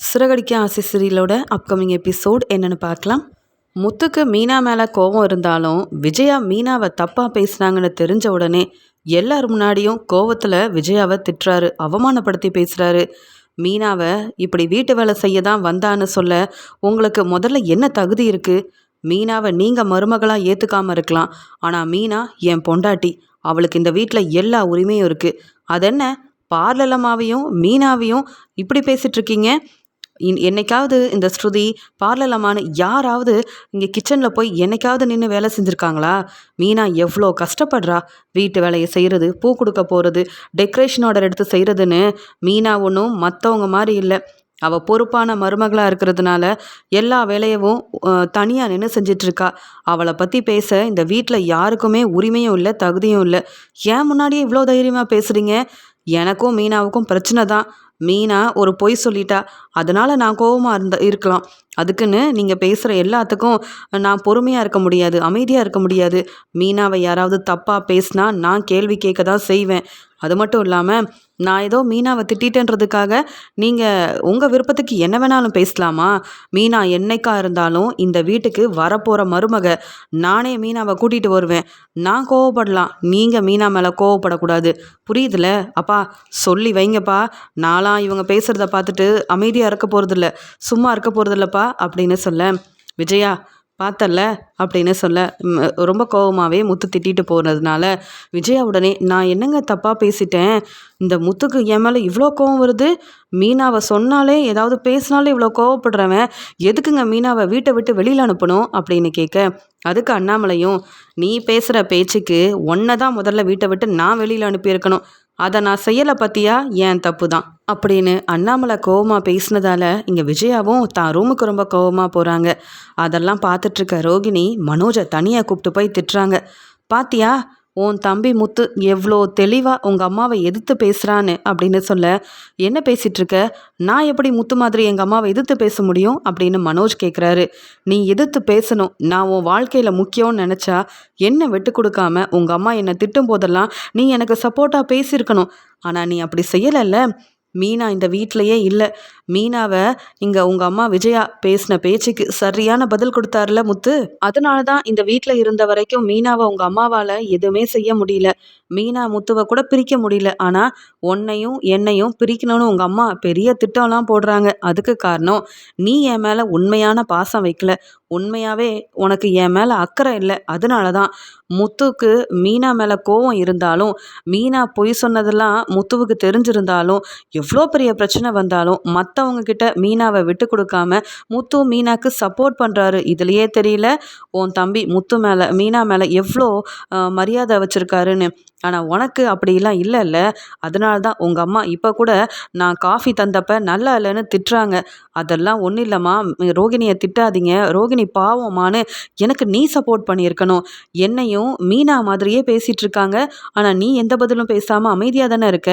சிறகடிக்க ஆசை சீரியலோட upcoming episode என்னன்னு பார்க்கலாம். முத்துக்கு மீனா மேலே கோபம் இருந்தாலும் விஜயா மீனாவை தப்பாக பேசுனாங்கன்னு தெரிஞ்ச உடனே எல்லார் முன்னாடியும் கோவத்தில் விஜயாவை திட்டுறாரு அவமானப்படுத்தி பேசுகிறாரு மீனாவை இப்படி வீட்டு வேலை செய்ய தான் வந்தான்னு சொல்ல உங்களுக்கு முதல்ல என்ன தகுதி இருக்குது மீனாவை நீங்கள் மருமகளாக ஏற்றுக்காமல் இருக்கலாம். ஆனால் மீனா என் பொண்டாட்டி அவளுக்கு இந்த வீட்டில் எல்லா உரிமையும் இருக்குது அதென்ன? பார்லலமாவையும் மீனாவையும் இப்படி பேசிகிட்ருக்கீங்க இருக்கீங்க? என்னைக்காவது இந்த ஸ்ருதி பார்லலமான யாராவது இங்கே கிச்சனில் போய் என்னைக்காவது நின்று வேலை செஞ்சுருக்காங்களா? மீனா எவ்வளோ கஷ்டப்படுறா. வீட்டு வேலையை செய்கிறது பூ கொடுக்க போகிறது டெக்கரேஷன் ஆர்டர் எடுத்து செய்கிறதுன்னு மீனா ஒன்றும் மற்றவங்க மாதிரி இல்லை. அவள் பொறுப்பான மருமகளாக இருக்கிறதுனால எல்லா வேலையவும் தனியாக நின்று செஞ்சிட்ருக்கா. அவளை பற்றி பேச இந்த வீட்டில் யாருக்குமே உரிமையும் இல்லை தகுதியும் இல்லை. ஏன் முன்னாடியே இவ்வளோ தைரியமாக பேசுகிறீங்க எனக்கும் மீனாவுக்கும் பிரச்சனை தான். மீனா ஒரு பொய் சொல்லிட்டா. அதனால் நான் கோபமாக இருந்த இருக்கலாம். அதுக்குன்னு நீங்கள் பேசுகிற எல்லாத்துக்கும் நான் பொறுமையாக இருக்க முடியாது அமைதியாக இருக்க முடியாது. மீனாவை யாராவது தப்பாக பேசினா நான் கேள்வி கேட்க தான் செய்வேன். அது மட்டும் இல்லாமல் நான் ஏதோ மீனாவை திட்டேன்றதுக்காக நீங்கள் உங்கள் விருப்பத்துக்கு என்ன வேணாலும் பேசலாமா? மீனா என்னைக்கா இருந்தாலும் இந்த வீட்டுக்கு வரப்போகிற மருமக நானே மீனாவை கூட்டிகிட்டு வருவேன். நான் கோவப்படலாம். நீங்கள் மீனா மேலே கோவப்படக்கூடாது. புரியுதுல? அப்பா சொல்லி வைங்கப்பா. நான்லாம் இவங்க பேசுகிறத பார்த்துட்டு அமைதியாக இருக்க போகிறதில்ல சும்மா இருக்க போகிறதில்லப்பா அப்படின்னு சொல்ல விஜயா பார்த்தல அப்படின்னு சொல்ல ரொம்ப கோபமாகவே முத்து திட்டிட்டு போனதுனால விஜயா உடனே நான் என்னங்க தப்பாக பேசிட்டேன்? இந்த முத்துக்கு என் மேலே இவ்வளோ கோவம் வருது? மீனாவை சொன்னாலே ஏதாவது பேசினாலே இவ்வளோ கோவப்படுறவன் எதுக்குங்க மீனாவை வீட்டை விட்டு வெளியில் அனுப்பணும்? அப்படின்னு கேட்க அதுக்கு அண்ணாமலையும் நீ பேசுகிற பேச்சுக்கு ஒன்றை தான் முதல்ல வீட்டை விட்டு நான் வெளியில் அனுப்பியிருக்கணும். அதை நான் செய்யலை பற்றியா ஏன் தப்பு தான் அப்படின்னு அண்ணாமலை கோவமாக பேசினதால இங்கே விஜயாவும் தான் ரூமுக்கு ரொம்ப கோவமாக போகிறாங்க அதெல்லாம் பார்த்துட்ருக்க ரோகிணி மனோஜை தனியாக கூப்பிட்டு போய் திட்டுறாங்க. பாத்தியா? உன் தம்பி முத்து எவ்வளோ தெளிவாக உங்கள் அம்மாவை எதிர்த்து பேசுகிறான்னு அப்படின்னு சொல்ல என்ன பேசிகிட்டு இருக்க? நான் எப்படி முத்து மாதிரி எங்கள் அம்மாவை எதிர்த்து பேச முடியும்? அப்படின்னு மனோஜ் கேட்குறாரு நீ எதிர்த்து பேசணும். நான் உன் வாழ்க்கையில் முக்கியம்னு நினச்சா என்ன விட்டு கொடுக்காம உங்கள் அம்மா என்னை திட்டும் போதெல்லாம் நீ எனக்கு சப்போர்ட்டாக பேசியிருக்கணும். ஆனால் நீ அப்படி செய்யலைல்ல. மீனா இந்த வீட்டிலையே இல்லை. மீனாவை இங்கே உங்கள் அம்மா விஜயா பேசின பேச்சுக்கு சரியான பதில் கொடுத்தாருல முத்து? அதனால தான் இந்த வீட்டில் இருந்த வரைக்கும் மீனாவை உங்கள் அம்மாவால் எதுவுமே செய்ய முடியல. மீனா முத்துவை கூட பிரிக்க முடியல. ஆனால் உன்னையும் என்னையும் பிரிக்கணும்னு உங்கள் அம்மா பெரிய திட்டம்லாம் போடுறாங்க. அதுக்கு காரணம் நீ என் மேலே உண்மையான பாசம் வைக்கல. உண்மையாகவே உனக்கு என் மேலே அக்கறை இல்லை. அதனால தான் முத்துக்கு மீனா மேலே கோவம் இருந்தாலும் மீனா பொய் சொன்னதெல்லாம் முத்துவுக்கு தெரிஞ்சிருந்தாலும் எவ்வளோ பெரிய பிரச்சனை வந்தாலும் மற்றவங்க கிட்ட மீனாவை விட்டு கொடுக்காம முத்து மீனாக்கு சப்போர்ட் பண்ணுறாரு இதுலையே தெரியல உன் தம்பி முத்து மேலே மீனா மேலே எவ்வளோ மரியாதை வச்சுருக்காருன்னு. ஆனால் உனக்கு அப்படிலாம் இல்லைல்ல. அதனால தான் உங்கள் அம்மா இப்போ கூட நான் காஃபி தந்தப்ப நல்லா இல்லைன்னு திட்டுறாங்க. அதெல்லாம் ஒன்றும் இல்லைம்மா. ரோகிணியை திட்டாதீங்க. ரோகிணி பாவமானு எனக்கு நீ சப்போர்ட் பண்ணியிருக்கணும். என்னையும் மீனா மாதிரியே பேசிகிட்ருக்காங்க ஆனால் நீ எந்த பதிலும் பேசாமல் அமைதியாக தானே இருக்க?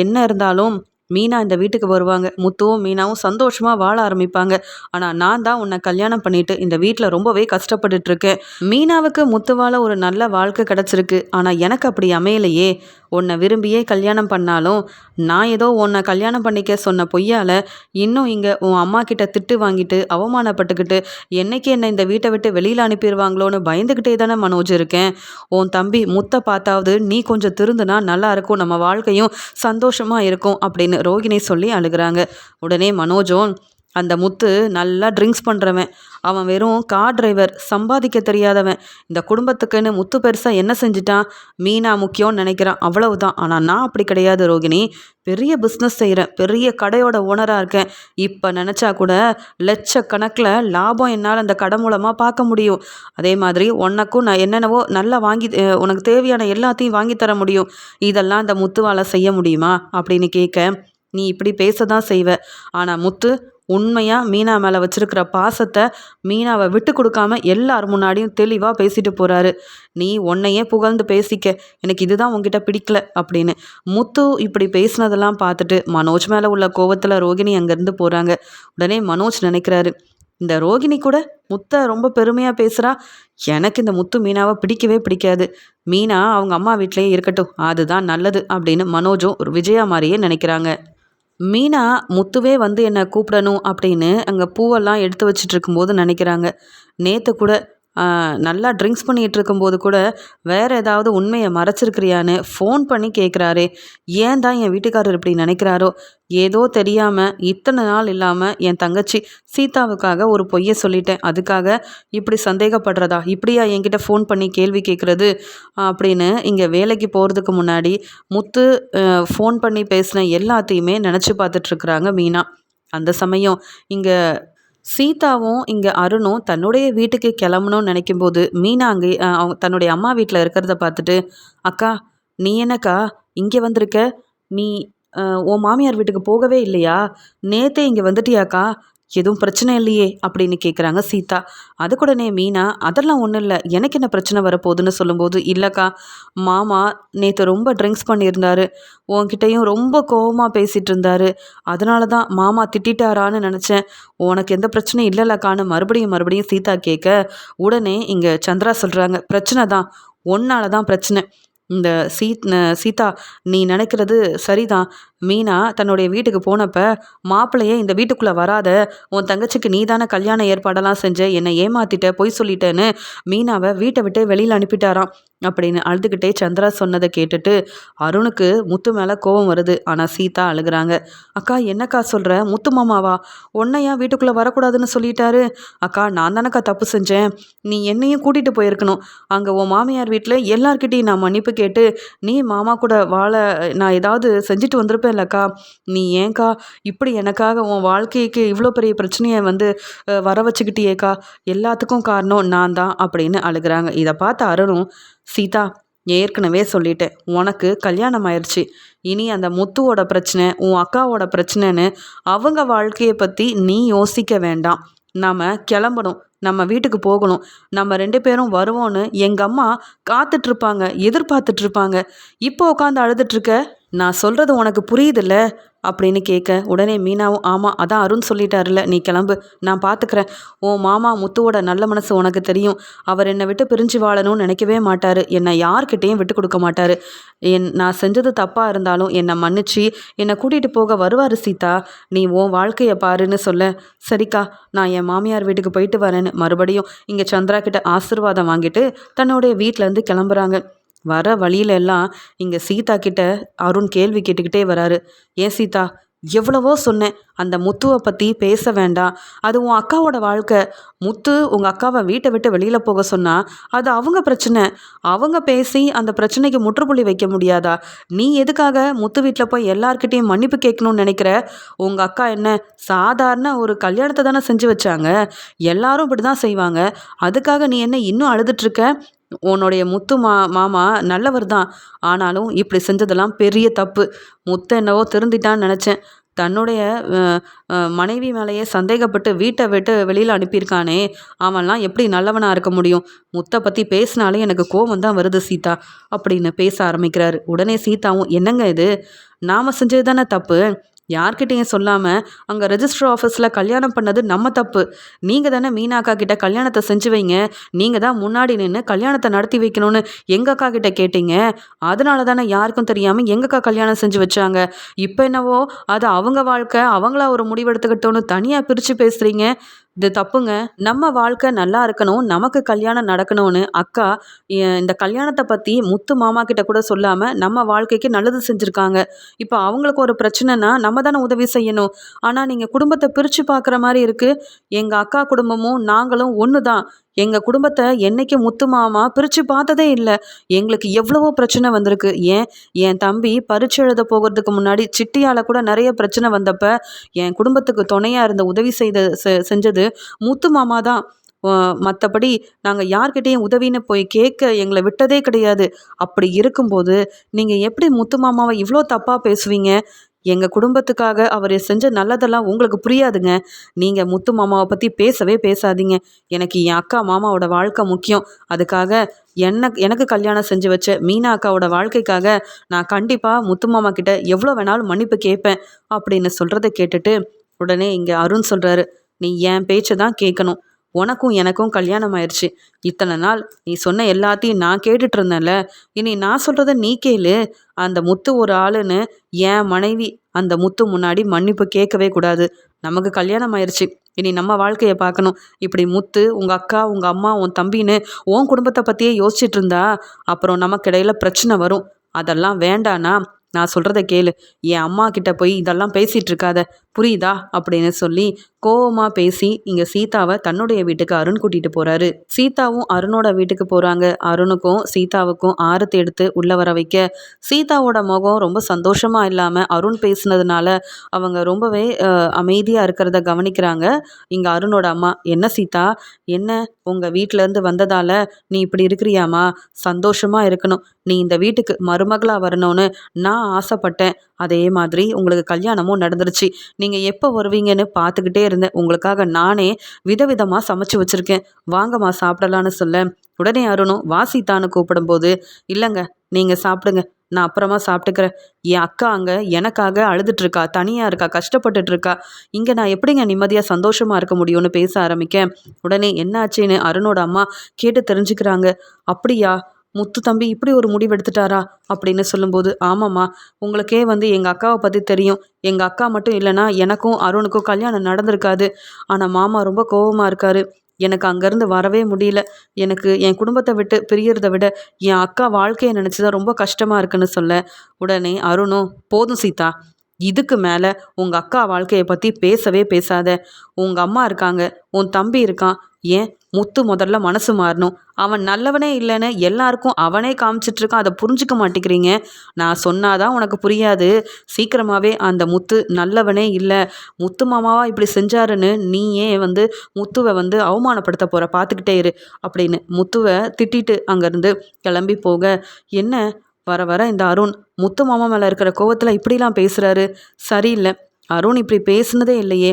என்ன இருந்தாலும் மீனா இந்த வீட்டுக்கு வருவாங்க. முத்துவும் மீனாவும் சந்தோஷமாக வாழ ஆரம்பிப்பாங்க. ஆனால் நான் தான் உன்னை கல்யாணம் பண்ணிட்டு இந்த வீட்டில் ரொம்பவே கஷ்டப்பட்டுட்டு இருக்கேன். மீனாவுக்கு முத்துவால் ஒரு நல்ல வாழ்க்கை கிடச்சிருக்கு. ஆனால் எனக்கு அப்படி அமையலையே. உன்னை விரும்பியே கல்யாணம் பண்ணாலும் நான் ஏதோ உன்னை கல்யாணம் பண்ணிக்க சொன்ன பொய்யால் இன்னும் இங்கே உன் அம்மா கிட்ட திட்டு வாங்கிட்டு அவமானப்பட்டுக்கிட்டு என்னைக்கு என்னை இந்த வீட்டை விட்டு வெளியில் அனுப்பிடுவாங்களோன்னு பயந்துக்கிட்டே தானே மனோஜ் இருக்கேன். உன் தம்பி முத்தை பார்த்தாவது நீ கொஞ்சம் திருந்துனா நல்லா இருக்கும் நம்ம வாழ்க்கையும் சந்தோஷமாக இருக்கும் அப்படின்னு ரோகிணி சொல்லி அழுகிறாங்க. உடனே மனோஜும் அந்த முத்து நல்லா ட்ரிங்க்ஸ் பண்ணுறவன் அவன் வெறும் கார் டிரைவர் சம்பாதிக்க தெரியாதவன். இந்த குடும்பத்துக்குன்னு முத்து பெருசாக என்ன செஞ்சிட்டான்? மீனா முக்கியம்னு நினைக்கிறான். அவ்வளவுதான். ஆனால் நான் அப்படி கிடையாது ரோகிணி. பெரிய பிஸ்னஸ் செய்கிறேன் பெரிய கடையோட ஓனராக இருக்கேன். இப்போ நினச்சா கூட லட்சக்கணக்கில் லாபம் என்னால் அந்த கடை மூலமாக பார்க்க முடியும். அதே மாதிரி உனக்கும் நான் என்னென்னவோ நல்லா வாங்கி உனக்கு தேவையான எல்லாத்தையும் வாங்கி தர முடியும். இதெல்லாம் அந்த முத்துவால் செய்ய முடியுமா? அப்படின்னு கேட்க நீ இப்படி பேச தான் செய்வ. ஆனால் முத்து உண்மையாக மீனா மேலே வச்சுருக்கிற பாசத்தை மீனாவை விட்டு கொடுக்காம எல்லார் முன்னாடியும் தெளிவாக பேசிட்டு போகிறாரு நீ உன்னையே புகழ்ந்து பேசிக்க எனக்கு இதுதான் உங்ககிட்ட பிடிக்கல அப்படின்னு. முத்து இப்படி பேசினதெல்லாம் பார்த்துட்டு மனோஜ் மேலே உள்ள கோவத்தில் ரோகிணி அங்கேருந்து போகிறாங்க உடனே மனோஜ் நினைக்கிறாரு இந்த ரோகிணி கூட முத்தை ரொம்ப பெருமையாக பேசுகிறா எனக்கு இந்த முத்து மீனாவை பிடிக்கவே பிடிக்காது. மீனா அவங்க அம்மா வீட்லேயே இருக்கட்டும் அதுதான் நல்லது அப்படின்னு மனோஜும் ஒரு விஜயா மாதிரியே நினைக்கிறாங்க. மீனா முத்துவே வந்து என்னை கூப்பிடணும் அப்படின்னு அங்கே பூவெல்லாம் எடுத்து வச்சிட்டு இருக்கும்போது நினைக்கிறாங்க. நேற்று கூட நல்லா ட்ரிங்க்ஸ் பண்ணிகிட்டு இருக்கும்போது கூட வேறு ஏதாவது உண்மையை மறைச்சிருக்கிறியான்னு ஃபோன் பண்ணி கேட்குறாரே ஏன் தான் என் வீட்டுக்காரர் இப்படி நினைக்கிறாரோ? ஏதோ தெரியாமல் இத்தனை நாள் இல்லாமல் என் தங்கச்சி சீதாவுக்காக ஒரு பொய்யை சொல்லிட்டேன். அதுக்காக இப்படி சந்தேகப்படுறதா? இப்படியா என்கிட்ட ஃபோன் பண்ணி கேள்வி கேட்குறது அப்படின்னு இங்கே வேலைக்கு போகிறதுக்கு முன்னாடி முத்து ஃபோன் பண்ணி பேசின எல்லாத்தையுமே நினச்சி பார்த்துட்ருக்குறாங்க மீனா. அந்த சமயம் இங்கே சீதாவும் இங்கே அருணும் தன்னுடைய வீட்டுக்கு கிளம்பணும்னு நினைக்கும்போது மீனா அங்கே அவங்க தன்னுடைய அம்மா வீட்டில் இருக்கிறத பார்த்துட்டு அக்கா நீ என்னக்கா இங்கே வந்திருக்க? நீ உன் மாமியார் வீட்டுக்கு போகவே இல்லையா? நேத்தே இங்கே வந்துட்டியாக்கா? எதுவும் பிரச்சனை இல்லையே அப்படின்னு கேட்குறாங்க சீதா. அதுக்குடனே மீனா அதெல்லாம் ஒன்றும் இல்லை. எனக்கு என்ன பிரச்சனை வரப்போகுதுன்னு சொல்லும்போது இல்லைக்கா மாமா நேற்று ரொம்ப ட்ரிங்க்ஸ் பண்ணியிருந்தார். உன்கிட்டையும் ரொம்ப கோவமாக பேசிகிட்டு இருந்தார். அதனால தான் மாமா திட்டிட்டாரான்னு நினச்சேன். உனக்கு எந்த பிரச்சனையும் இல்லைல்லக்கான்னு மறுபடியும் மறுபடியும் சீதா கேட்க உடனே இங்கே சந்திரா சொல்கிறாங்க பிரச்சனை தான். ஒன்னால தான் பிரச்சனை. இந்த சீ சீதா நீ நினைக்கிறது சரிதான். மீனா தன்னுடைய வீட்டுக்கு போனப்ப மாப்பிள்ளையே இந்த வீட்டுக்குள்ளே வராத. உன் தங்கச்சிக்கு நீ தானே கல்யாண ஏற்பாடெல்லாம் செஞ்ச. என்னை ஏமாத்திட்ட பொய் சொல்லிட்டேன்னு மீனாவை வீட்டை விட்டு வெளியில் அனுப்பிட்டாராம். அப்படின்னு அழுதுகிட்டே சந்திரா சொன்னதை கேட்டுட்டு அருணுக்கு முத்து மேலே கோபம் வருது. ஆனால் சீதா அழுகுறாங்க. அக்கா என்னக்கா சொல்கிற முத்து மாமாவா? உன்னை ஏன் வீட்டுக்குள்ளே வரக்கூடாதுன்னு சொல்லிட்டாரு? அக்கா நான் தானக்கா தப்பு செஞ்சேன். நீ என்னையும் கூட்டிகிட்டு போயிருக்கணும். அங்கே உன் மாமியார் வீட்டில் எல்லார்கிட்டையும் நான் மன்னிப்பு கேட்டு நீ மாமா கூட வாழ நான் ஏதாவது செஞ்சுட்டு வந்திருப்பேன்லக்கா நீ ஏன்க்கா இப்படி எனக்காக உன் வாழ்க்கைக்கு இவ்வளோ பெரிய பிரச்சனையை வந்து வர வச்சுக்கிட்டியேக்கா? எல்லாத்துக்கும் காரணம் நான் தான் அப்படின்னு அழுகிறாங்க. இதை பார்த்த அருணும் சீதா ஏற்கனவே சொல்லிட்டேன் உனக்கு கல்யாணம் ஆயிடுச்சு இனி அந்த முத்துவோட பிரச்சனை உன் அக்காவோட பிரச்சனைன்னு அவங்க வாழ்க்கையை பற்றி நீ யோசிக்க வேண்டாம். நாம் கிளம்பணும் நம்ம வீட்டுக்கு போகணும் நம்ம ரெண்டு பேரும் வருவோன்னு எங்கள் அம்மா காத்துட்ருப்பாங்க எதிர்பார்த்துட்ருப்பாங்க இப்போ உட்காந்து அழுதுட்ருக்க நான் சொல்கிறது உனக்கு புரியுதுல்ல? அப்படின்னு கேட்க உடனே மீனாவும் ஆமாம் அதான் அருண் சொல்லிட்டாருல நீ கிளம்பு நான் பார்த்துக்கிறேன் உன் மாமா முத்துவோட நல்ல மனசு உனக்கு தெரியும். அவர் என்னை விட்டு பிரிஞ்சு வாழணும்னு நினைக்கவே மாட்டார். என்னை யார்கிட்டேயும் விட்டு கொடுக்க மாட்டார். என் நான் செஞ்சது தப்பாக இருந்தாலும் என்னை மன்னிச்சு என்னை கூட்டிகிட்டு போக வருவார் சீதா. நீ உன் வாழ்க்கையை பாருன்னு சொல்ல. சரிக்கா நான் என் மாமியார் வீட்டுக்கு போயிட்டு வரேன்னு மறுபடியும் இங்கே சந்திரா கிட்ட ஆசீர்வாதம் வாங்கிட்டு தன்னுடைய வீட்டிலேருந்து கிளம்புறாங்க. வர வழியில எல்லாம் இங்கே சீதா கிட்ட அருண் கேள்வி கேட்டுக்கிட்டே வராரு. ஏன் சீதா? எவ்வளவோ சொன்னேன். அந்த முத்துவை பற்றி பேச வேண்டாம். அது உன் அக்காவோட வாழ்க்கை. முத்து உங்கள் அக்காவை வீட்டை விட்டு வெளியில் போக சொன்னா அது அவங்க பிரச்சனை. அவங்க பேசி அந்த பிரச்சனைக்கு முற்றுப்புள்ளி வைக்க முடியாதா? நீ எதுக்காக முத்து வீட்டில் போய் எல்லார்கிட்டேயும் மன்னிப்பு கேட்கணும்னு நினைக்கிற? உங்கள் அக்கா என்ன சாதாரண ஒரு கல்யாணத்தை தானே செஞ்சு வச்சாங்க? எல்லாரும் இப்படி தான் செய்வாங்க. அதுக்காக நீ என்ன இன்னும் அழுதுட்ருக்க உன்னுடைய முத்து மா மாமா நல்லவர் தான். ஆனாலும் இப்படி செஞ்சதெல்லாம் பெரிய தப்பு. முத்து என்னவோ திருந்திட்டான்னு நினச்சேன். தன்னுடைய மனைவி மேலேயே சந்தேகப்பட்டு வீட்டை விட்டு வெளியில் அனுப்பியிருக்கானே. அவன்லாம் எப்படி நல்லவனாக இருக்க முடியும்? முத்தை பற்றி பேசினாலே எனக்கு கோவம் தான் வருது சீதா. அப்படின்னு பேச ஆரம்பிக்கிறாரு. உடனே சீதாவும் என்னங்க இது? நாம் செஞ்சது தானே தப்பு? யார்கிட்டையும் சொல்லாமல் அங்கே ரெஜிஸ்டர் ஆஃபீஸில் கல்யாணம் பண்ணது நம்ம தப்பு. நீங்கள் தானே மீனா அக்கா கிட்ட கல்யாணத்தை செஞ்சு வைங்க. நீங்கள் தான் முன்னாடி நின்று கல்யாணத்தை நடத்தி வைக்கணும்னு எங்கள் அக்கா கிட்ட கேட்டீங்க? அதனால தானே யாருக்கும் தெரியாமல் எங்கள் அக்கா கல்யாணம் செஞ்சு வச்சாங்க? இப்போ என்னவோ அது அவங்க வாழ்க்கை அவங்களா ஒரு முடிவெடுத்துக்கிட்டோன்னு தனியாக பிரித்து பேசுகிறீங்க இது தப்புங்க. நம்ம வாழ்க்கை நல்லா இருக்கணும். நமக்கு கல்யாணம் நடக்கணும்னு அக்கா இந்த கல்யாணத்தை பற்றி முத்து மாமா கிட்ட கூட சொல்லாமல் நம்ம வாழ்க்கைக்கு நல்லது செஞ்சுருக்காங்க. இப்போ அவங்களுக்கு ஒரு பிரச்சனைனா நம்ம தானே உதவி செய்யணும். ஆனால் நீங்கள் குடும்பத்தை பிரித்து பார்க்குற மாதிரி இருக்குது எங்கள் அக்கா குடும்பமும் நாங்களும் ஒன்று தான் எங்கள் குடும்பத்தை என்னைக்கு முத்து மாமா பிரித்து பார்த்ததே இல்லை. எங்களுக்கு எவ்வளவோ பிரச்சனை வந்திருக்கு. ஏன்? என் தம்பி பரிச்சு எழுத போகிறதுக்கு முன்னாடி சிட்டியால் கூட நிறைய பிரச்சனை வந்தப்ப என் குடும்பத்துக்கு துணையாக இருந்த உதவி செய்த செ- செஞ்சது முத்து மாமா தான். மற்றபடி நாங்கள் யார்கிட்டேயும் உதவின்னு போய் கேட்க எங்களை விட்டதே கிடையாது. அப்படி இருக்கும்போது நீங்கள் எப்படி முத்து மாமாவை இவ்வளோ தப்பாக பேசுவீங்க? எங்கள் குடும்பத்துக்காக அவர் செஞ்ச நல்லதெல்லாம் உங்களுக்கு புரியாதுங்க. நீங்கள் முத்து மாமாவை பற்றி பேசவே பேசாதீங்க. எனக்கு என் அக்கா மாமாவோட வாழ்க்கை முக்கியம். அதுக்காக என்ன எனக்கு கல்யாணம் செஞ்சு வச்ச மீனா அக்காவோட வாழ்க்கைக்காக நான் கண்டிப்பாக முத்து மாமா கிட்ட எவ்வளோ வேணாலும் மன்னிப்பு கேட்பேன் அப்படின்னு சொல்கிறத கேட்டுட்டு உடனே இங்கே அருண் சொல்கிறாரு நீ என் பேச்சை தான் கேட்கணும். உனக்கும் எனக்கும் கல்யாணம் ஆயிடுச்சு இத்தனை நாள் நீ சொன்ன எல்லாத்தையும் நான் கேட்டுட்டு இருந்தேன்ல இனி நான் சொல்கிறத நீ கேளு. அந்த முத்து ஒரு ஆளுன்னு என் மனைவி அந்த முத்து முன்னாடி மன்னிப்பு கேட்கவே கூடாது. நமக்கு கல்யாணம் ஆயிடுச்சு இனி நம்ம வாழ்க்கையை பார்க்கணும். இப்படி முத்து உங்கள் அக்கா உங்கள் அம்மா உன் தம்பின்னு உன் குடும்பத்தை பற்றியே யோசிச்சுட்டு இருந்தா அப்புறம் நமக்கிடையில் பிரச்சனை வரும். அதெல்லாம் வேண்டானா நான் சொல்கிறத கேளு. என் அம்மா கிட்ட போய் இதெல்லாம் பேசிகிட்டு இருக்காத புரியுதா? அப்படின்னு சொல்லி கோவமாக பேசி இங்கே சீதாவை தன்னுடைய வீட்டுக்கு அருண் கூட்டிகிட்டு போகிறாரு சீதாவும் அருணோட வீட்டுக்கு போகிறாங்க அருணுக்கும் சீதாவுக்கும் ஆரத்தை எடுத்து உள்ளே வர வைக்க. சீதாவோட முகம் ரொம்ப சந்தோஷமாக இல்லாமல் அருண் பேசுனதுனால அவங்க ரொம்பவே அமைதியாக இருக்கிறத கவனிக்கிறாங்க. இங்கே அருணோட அம்மா என்ன சீதா? என்ன? உங்கள் வீட்டிலேருந்து வந்ததால் நீ இப்படி இருக்கிறியாமா சந்தோஷமாக இருக்கணும். நீ இந்த வீட்டுக்கு மருமகளாக வரணும்னு நான் ஆசைப்பட்டேன். அதே மாதிரி உங்களுக்கு கல்யாணமும் நடந்துருச்சு. நீங்கள் எப்போ வருவீங்கன்னு பார்த்துக்கிட்டே இருந்தேன். உங்களுக்காக நானே விதவிதமாக சமைச்சு வச்சுருக்கேன். வாங்கம்மா சாப்பிடலான்னு சொல்ல. உடனே அருணும் வாசித்தான்னு கூப்பிடும்போது இல்லைங்க நீங்கள் சாப்பிடுங்க. நான் அப்புறமா சாப்பிட்டுக்கிறேன். என் அக்கா அங்கே எனக்காக அழுதுட்ருக்கா தனியாக இருக்கா. கஷ்டப்பட்டுட்டு இருக்கா இங்கே நான் எப்படிங்க நிம்மதியாக சந்தோஷமாக இருக்க முடியும்னு பேச ஆரம்பிக்க உடனே என்னாச்சுன்னு அருணோட அம்மா கேட்டு தெரிஞ்சுக்கிறாங்க. அப்படியா? முத்து தம்பி இப்படி ஒரு முடிவு எடுத்துட்டாரா அப்படின்னு சொல்லும்போது ஆமாம்மா உங்களுக்கே வந்து எங்கள் அக்காவை பற்றி தெரியும். எங்கள் அக்கா மட்டும் இல்லைன்னா எனக்கும் அருணுக்கும் கல்யாணம் நடந்திருக்காது. ஆனால் மாமா ரொம்ப கோபமாக இருக்காரு. எனக்கு அங்கேருந்து வரவே முடியல. எனக்கு என் குடும்பத்தை விட்டு பிரியறதை விட என் அக்கா வாழ்க்கையை நினச்சி தான் ரொம்ப கஷ்டமாக இருக்குன்னு சொல்ல. உடனே அருணும் போதும் சீதா. இதுக்கு மேலே உங்கள் அக்கா வாழ்க்கையை பற்றி பேசவே பேசாத. உங்கள் அம்மா இருக்காங்க. உன் தம்பி இருக்கான். ஏன் முத்து முதல்ல மனசு மாறணும். அவன் நல்லவனே இல்லைன்னு எல்லாருக்கும் அவனே காமிச்சிட்ருக்கான். அதை புரிஞ்சுக்க மாட்டேங்கிறீங்க. நான் சொன்னாதான் உனக்கு புரியாது. சீக்கிரமாகவே அந்த முத்து நல்லவனே இல்லை. முத்து மாமாவா இப்படி செஞ்சாருன்னு நீயே வந்து முத்துவை வந்து அவமானப்படுத்த போகிற பார்த்துக்கிட்டே இரு அப்படின்னு முத்துவை திட்டிட்டு அங்கேருந்து கிளம்பி போக. என்ன? வர வர இந்த அருண். முத்து மாமா மேலே இருக்கிற கோவத்தில் இப்படிலாம் பேசுகிறாரு சரியில்லை. அருண் இப்படி பேசுனதே இல்லையே.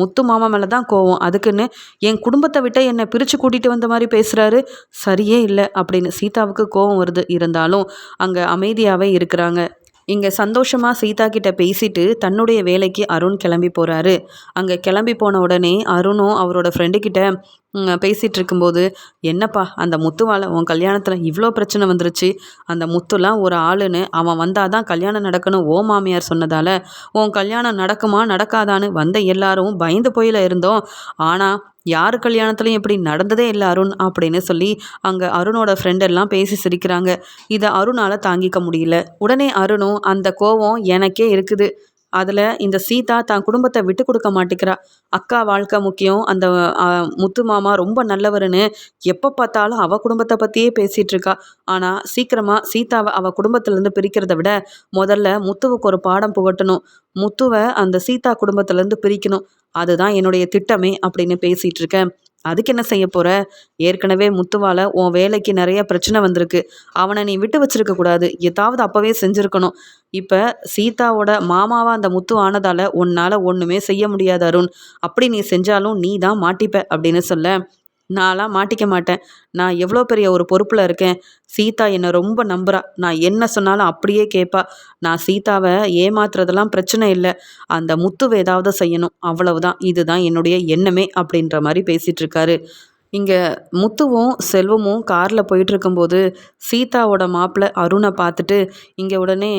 முத்து மாமா மேலே தான் கோவம். அதுக்குன்னு என் குடும்பத்தை விட்ட என்னை பிரித்து கூட்டிகிட்டு வந்த மாதிரி பேசுகிறாரு சரியே இல்லை அப்படின்னு சீதாவுக்கு கோவம் வருது. இருந்தாலும் அங்கே அமைதியாகவே இருக்கிறாங்க. இங்கே சந்தோஷமாக சீதா கிட்ட பேசிட்டு தன்னுடைய வேலைக்கு அருண் கிளம்பி போகிறாரு அங்கே கிளம்பி போன உடனே அருணும் அவரோட ஃப்ரெண்டுக்கிட்ட பேசிகிட்டு இருக்கும்போது என்னப்பா அந்த முத்துவால் உன் கல்யாணத்தில் இவ்வளோ பிரச்சனை வந்துருச்சு. அந்த முத்துலாம் ஒரு ஆளுன்னு அவன் வந்தால் தான் கல்யாணம் நடக்கணும் ஓ மாமியார் சொன்னதால் உன் கல்யாணம் நடக்குமா நடக்காதான்னு வந்த எல்லாரும் பயந்து போயில இருந்தோம். ஆனால் யார் கல்யாணத்துலையும் இப்படி நடந்ததே இல்லை அருண் அப்படின்னு சொல்லி அங்கே அருணோட ஃப்ரெண்டெல்லாம் பேசி சிரிக்கிறாங்க. இதை அருணால் தாங்கிக்க முடியல. உடனே அருணும் அந்த கோவம் எனக்கே இருக்குது. அதில் இந்த சீதா தான் குடும்பத்தை விட்டு கொடுக்க மாட்டேங்கிறா. அக்கா வாழ்க்கை முக்கியம். அந்த முத்து மாமா ரொம்ப நல்லவருன்னு எப்போ பார்த்தாலும் அவள் குடும்பத்தை பற்றியே பேசிகிட்டு இருக்கா. ஆனால் சீக்கிரமாக சீதாவை அவள் குடும்பத்திலேருந்து பிரிக்கிறத விட முதல்ல முத்துவுக்கு ஒரு பாடம் புகட்டணும். முத்துவை அந்த சீதா குடும்பத்திலேருந்து பிரிக்கணும். அதுதான் என்னுடைய திட்டமே அப்படின்னு பேசிகிட்டு இருக்கேன் அதுக்கு என்ன செய்ய போகிற ஏற்கனவே முத்துவால் உன் வேலைக்கு நிறைய பிரச்சனை வந்திருக்கு. அவனை நீ விட்டு வச்சிருக்க கூடாது. ஏதாவது அப்போவே செஞ்சுருக்கணும். இப்போ சீதாவோட மாமாவா அந்த முத்து ஆனதால் உன்னால் ஒன்றுமே செய்ய முடியாது அருண். அப்படி நீ செஞ்சாலும் நீ தான் மாட்டிப்ப அப்படின்னு சொல்ல. நான்லாம் மாட்டிக்க மாட்டேன். நான் எவ்வளோ பெரிய ஒரு பொறுப்பில் இருக்கேன். சீதா என்னை ரொம்ப நம்புகிறா நான் என்ன சொன்னாலும் அப்படியே கேட்பா நான் சீதாவை ஏமாத்துறதெல்லாம் பிரச்சனை இல்லை. அந்த முத்துவை ஏதாவது செய்யணும். அவ்வளவுதான். இதுதான் என்னுடைய எண்ணமே அப்படின்ற மாதிரி பேசிகிட்டு இருக்காரு இங்கே முத்துவும் செல்வமும் காரில் போயிட்டுருக்கும்போது சீதாவோட மாப்பிள்ளை அருணை பார்த்துட்டு இங்கே உடனே